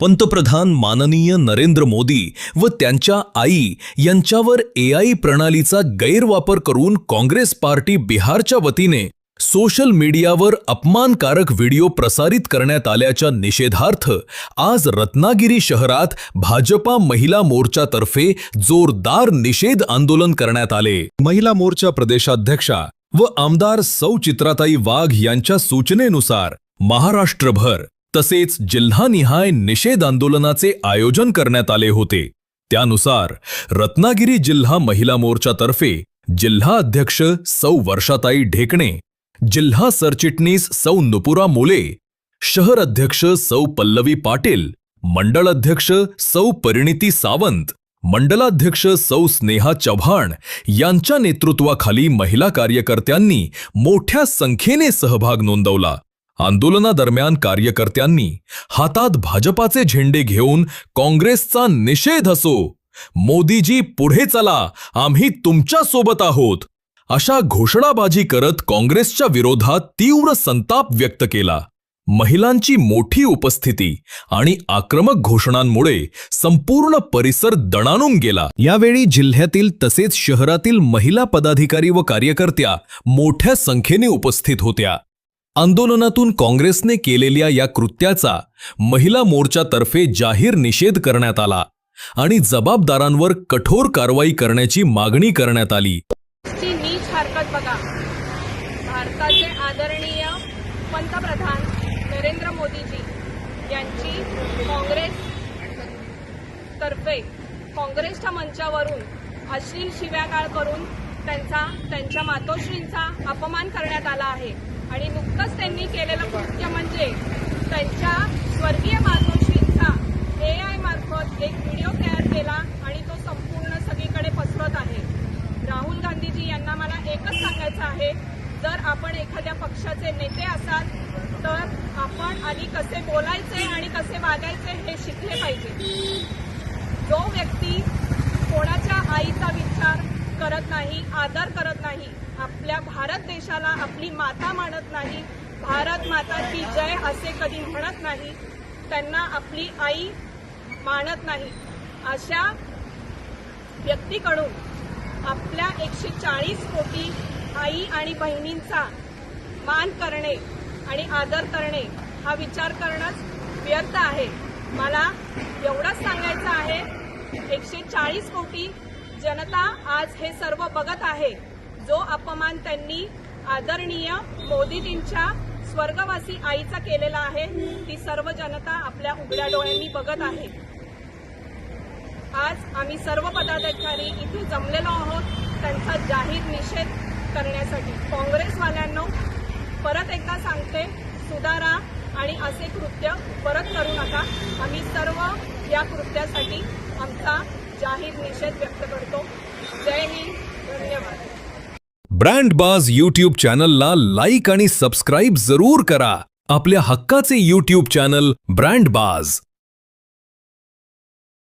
पंतप्रधान माननीय नरेंद्र मोदी व त्यांच्या आई यांच्यावर एआय प्रणालीचा गैरवापर करून काँग्रेस पार्टी बिहारच्या वतीने सोशल मीडियावर अपमानकारक व्हिडिओ प्रसारित करण्यात आल्याच्या निषेधार्थ आज रत्नागिरी शहरात भाजपा महिला मोर्चातर्फे जोरदार निषेध आंदोलन करण्यात आले. महिला मोर्चा प्रदेशाध्यक्षा व आमदार सौ चित्राताई वाघ यांच्या सूचनेनुसार महाराष्ट्रभर तसेच जिल्हानिहाय निषेध आंदोलनाचे आयोजन करण्यात आले होते. त्यानुसार रत्नागिरी जिल्हा महिला मोर्चातर्फे जिल्हा अध्यक्ष सौ वर्षाताई ढेकणे जिल्हा सरचिटणीस सौ नुपुरा मोले शहर अध्यक्ष सौ पल्लवी पाटील मंडळ अध्यक्ष सौ परिणिती सावंत मंडलाध्यक्ष सौ स्नेहा चव्हाण यांच्या नेतृत्वाखाली महिला कार्यकर्त्यांनी मोठ्या संख्येने सहभाग नोंदवला. आंदोलनादरम्यान कार्यकर्त्यांनी हातात भाजपाचे झेंडे घेऊन काँग्रेसचा निषेध असो. मोदीजी पुढे चला आम्ही तुमच्यासोबत आहोत. अशा घोषणाबाजी करत काँग्रेसच्या विरोधात तीव्र संताप व्यक्त केला. महिलांची मोठी उपस्थिती आणि आक्रमक घोषणांमुळे संपूर्ण परिसर दणाणून गेला. यावेळी जिल्ह्यातील तसेच शहरातील महिला पदाधिकारी व कार्यकर्त्या मोठ्या संख्येने उपस्थित होत्या. आंदोलनातून काँग्रेसने केलेल्या या कृत्याचा महिला मोर्चातर्फे जाहीर निषेध करण्यात आला आणि जबाबदारांवर कठोर कारवाई करण्याची मागणी करण्यात आली. नीच हरकत बघा. भारताचे आदरणीय पंतप्रधान नरेंद्र मोदीजी यांची काँग्रेस तर्फे काँग्रेसच्या मंचावरून अश्लील शिव्यागाळ करून त्यांचा त्यांच्या मातोश्रींचा अपमान करण्यात आला आहे. आणि इतकंच त्यांनी केलेलं कृत्य म्हणजे त्यांच्या स्वर्गीय मातोश्रींचा ए आय मार्फत एक व्हिडिओ तयार केला आणि तो संपूर्ण सगळीकडे पसरत आहे. राहुल गांधीजी यांना मला एकच सांगायचं आहे जर आपण एखाद्या पक्षाचे नेते असाल तर आपण आधी कसे बोलायचे आणि कसे वागायचे हे शिकले पाहिजे. जो व्यक्ती कोणाच्या आईचा विचार करत नाही आदर करत नाही भारत देशाला आपली माता मानत नाही भारत माता की जय असे कधी म्हणत नाही त्यांना आपली आई मानत नाही. अशा व्यक्तीकडून आपल्या एकशे चाळीस कोटी आई आणि बहिणींचा मान करणे आणि आदर करणे हा विचार करणंच व्यर्थ आहे. मला एवढंच सांगायचं आहे एकशे चाळीस कोटी जनता आज हे सर्व बघत आहे. जो अपमान त्यांनी आदरणीय मोदीजींच्या स्वर्गवासी आईचा केलेला आहे ती सर्व जनता आपल्या उघड्या डोळ्यांनी बघत आहे. आज आम्ही सर्व पदाधिकारी इथे जमलेलो आहोत त्यांचा जाहीर निषेध करण्यासाठी. काँग्रेसवाल्यांनो परत एकदा सांगते सुधारा आणि असे कृत्य परत करू नका. आम्ही सर्व या कृत्यासाठी आमचा जाहीर निषेध व्यक्त करतो. जय हिंद. ब्रँड बाज यूट्यूब चॅनलला लाईक आणि सबस्क्राईब जरूर करा. आपल्या हक्काचे यूट्यूब चॅनल ब्रँड बाज.